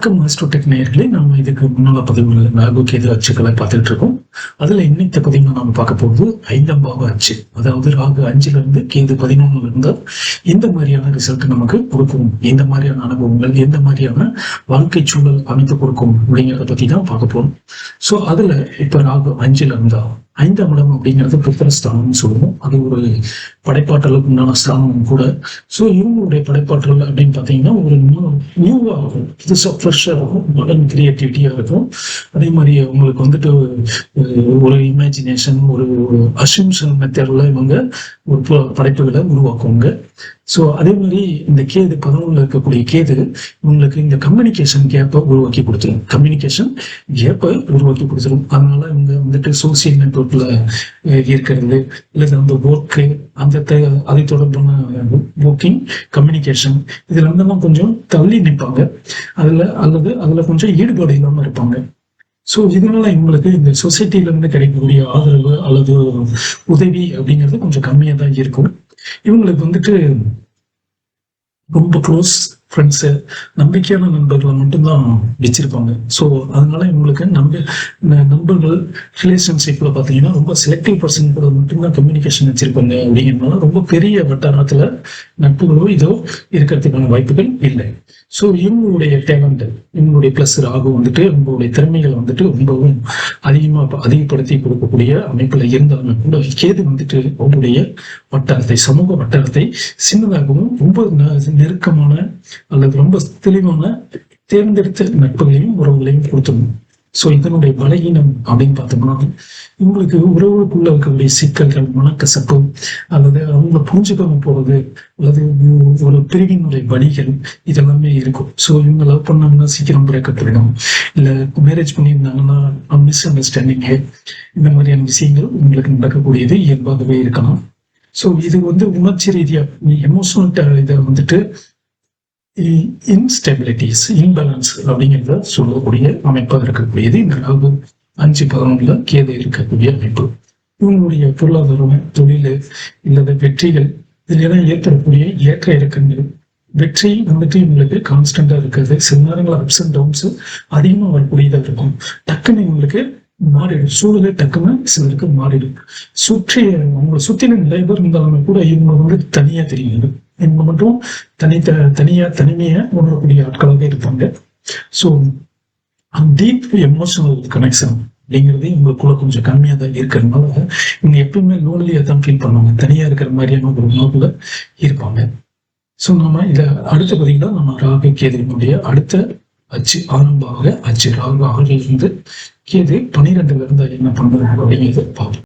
வணக்கம் மாஸ்டர் நேயர்களே. நம்ம இதுக்கு முன்னால பதிவுகள் ராகு கேது அச்சுக்களை பார்த்துட்டு இருக்கோம் அதுல இன்னைக்கு பதிவு நம்ம பார்க்க போகுது ஐந்தாம் பாவ அச்சு. அதாவது ராகு அஞ்சுல இருந்து கேது பதினொன்னுல இருந்தால் இந்த மாதிரியான ரிசல்ட் நமக்கு கொடுக்கும். எந்த மாதிரியான அனுபவங்கள் எந்த மாதிரியான வாழ்க்கை சூழல் அமைத்து கொடுக்கும் அப்படிங்கிறத பத்தி தான் பார்க்க போறோம். சோ அதுல இப்ப ராகு அஞ்சுல இருந்தா ஐந்தாம் இடம் அப்படிங்கிறது புத்திரஸ்தானம்னு சொல்லுவோம் அது ஒரு படைப்பாற்றலுக்கு உண்டான ஸ்தானமும் கூட. ஸோ இவங்களுடைய படைப்பாற்றல் அப்படின்னு பார்த்தீங்கன்னா ஒரு நியூவாக இருக்கும் புதுசாக ஃப்ரெஷ்ஷாக இருக்கும் மாடர்ன் கிரியேட்டிவிட்டியாக இருக்கும் அதே மாதிரி அவங்களுக்கு வந்துட்டு ஒரு இமேஜினேஷன் ஒரு அசிம்ஷன் மெத்தடில் இவங்க ஒரு படைப்புகளை உருவாக்குவாங்க. ஸோ அதே மாதிரி இந்த கேது பதினொன்றில் இருக்கக்கூடிய கேது இவங்களுக்கு இந்த கம்யூனிகேஷன் கேப்பை உருவாக்கி கொடுத்துரும். கம்யூனிகேஷன் கேப்பை உருவாக்கி கொடுத்துரும். அதனால இவங்க வந்துட்டு சோசியல் நெட்ஒர்க்கில் இருக்கிறது இல்லை அந்த ஒர்க்கு அந்த அதை தொடர்பான ஒர்க்கிங் கம்யூனிகேஷன் இதுல இருந்தெல்லாம் கொஞ்சம் தள்ளி நிற்பாங்க அதுல அல்லது அதுல கொஞ்சம் ஈடுபாடு இல்லாம இருப்பாங்க. ஸோ இதனால இவங்களுக்கு இந்த சொசைட்டில இருந்து கிடைக்கக்கூடிய ஆதரவு அல்லது உதவி அப்படிங்கிறது கொஞ்சம் கம்மியாக தான் இருக்கும். இவங்களுக்கு வந்துட்டு ரொம்ப க்ளோஸ் ஃப்ரெண்ட்ஸு நம்பிக்கையான நண்பர்களை மட்டும்தான் வச்சிருப்பாங்க. ஸோ அதனால இவங்களுக்கு நம்ப ந- நண்பர்கள் ரிலேஷன்ஷிப்பில் பார்த்தீங்கன்னா ரொம்ப செலக்டிவ் பர்சன் கூட மட்டும்தான் கம்யூனிகேஷன் வச்சிருப்பாங்க அப்படிங்கிறதுனால ரொம்ப பெரிய வட்டாரத்தில் நட்புகளோ இதோ இருக்கிறதுக்கான வாய்ப்புகள் இல்லை. ஸோ இவங்களுடைய டேலண்ட் இவங்களுடைய ப்ளஸ் ராகு வந்துட்டு இவங்களுடைய திறமைகளை வந்துட்டு ரொம்பவும் அதிகமாக அதிகப்படுத்தி கொடுக்கக்கூடிய அமைப்பில் இருந்தாலும் கூட கேது வந்துட்டு அவங்களுடைய வட்டாரத்தை சமூக வட்டாரத்தை சின்னதாகவும் ரொம்ப நெருக்கமான அல்லது ரொம்ப தெளிவான தேர்ந்தெடுத்த நட்புகளையும் உறவுகளையும் கொடுத்துடணும் ஸோ இதனுடைய பலகீனம் அப்படின்னு பார்த்தோம்னா இவங்களுக்கு உறவுக்குள்ள இருக்கக்கூடிய சிக்கல்கள் மனக்கசப்பு அல்லது அவங்கள புரிஞ்சுக்காம போறது அல்லது ஒரு பிரிவினுடைய வழிகள் இதெல்லாமே இருக்கும். ஸோ இவங்க லவ் பண்ணாங்கன்னா சீக்கிரம் பிரேக்கப் இல்லை மேரேஜ் பண்ணியிருந்தாங்கன்னா மிஸ் அண்டர்ஸ்டாண்டிங்கு இந்த மாதிரியான விஷயங்கள் உங்களுக்கு நடக்கக்கூடியது இயல்பாகவே இருக்கலாம். ஸோ இது வந்து உணர்ச்சி ரீதியாக எமோஷனல் இதை வந்துட்டு இன்ஸ்டெபிலிட்டிஸ் இன்பேலன்ஸ் அப்படிங்கிறத சொல்லக்கூடிய அமைப்பாக இருக்கக்கூடியது இந்த ராகு அஞ்சு பதினொன்றுல கேது இருக்கக்கூடிய அமைப்பு. இவங்களுடைய பொருளாதாரம் தொழில் இல்லாத வெற்றிகள் இதுல எல்லாம் ஏற்படக்கூடிய ஏற்ற இறக்கங்கள். வெற்றி வந்துட்டு இவங்களுக்கு கான்ஸ்டண்டா இருக்கிறது. சில நேரங்கள் அப்ஸ் அண்ட் டவுன்ஸ் அதிகமாக வரக்கூடியதாக இருக்கும். டக்குன்னு இவங்களுக்கு மாறிடும். சூழலே டக்குன்னு சிலருக்கு மாறிடும். சுற்றி அவங்களை சுற்றின நிறைய இருந்தாலுமே கூட இவங்க வந்து தனியாக தெரியுது இவங்க மட்டும் தனி தனியா தனிமையை உணரக்கூடிய ஆட்களாக இருப்பாங்க. ஸோ டீப் எமோஷனல் கனெக்ஷன் அப்படிங்கிறது இவங்களுக்குள்ள கொஞ்சம் கம்மியாக தான் இருக்கிறதுனால இவங்க எப்பவுமே லோன்லியாக தான் ஃபீல் பண்ணுவாங்க. தனியாக இருக்கிற மாதிரியான ஒரு உணர்வுல இருப்பாங்க. ஸோ நம்ம இதை அடுத்த பார்த்தீங்கன்னா நம்ம ராகு கேதுவினுடைய அடுத்த அச்சு ஆரம்பாக அச்சு ராகு ஆறிலிருந்து கேது பனிரெண்டுல இருந்தால் என்ன பண்ணுறது அப்படிங்கிறத பார்ப்போம்.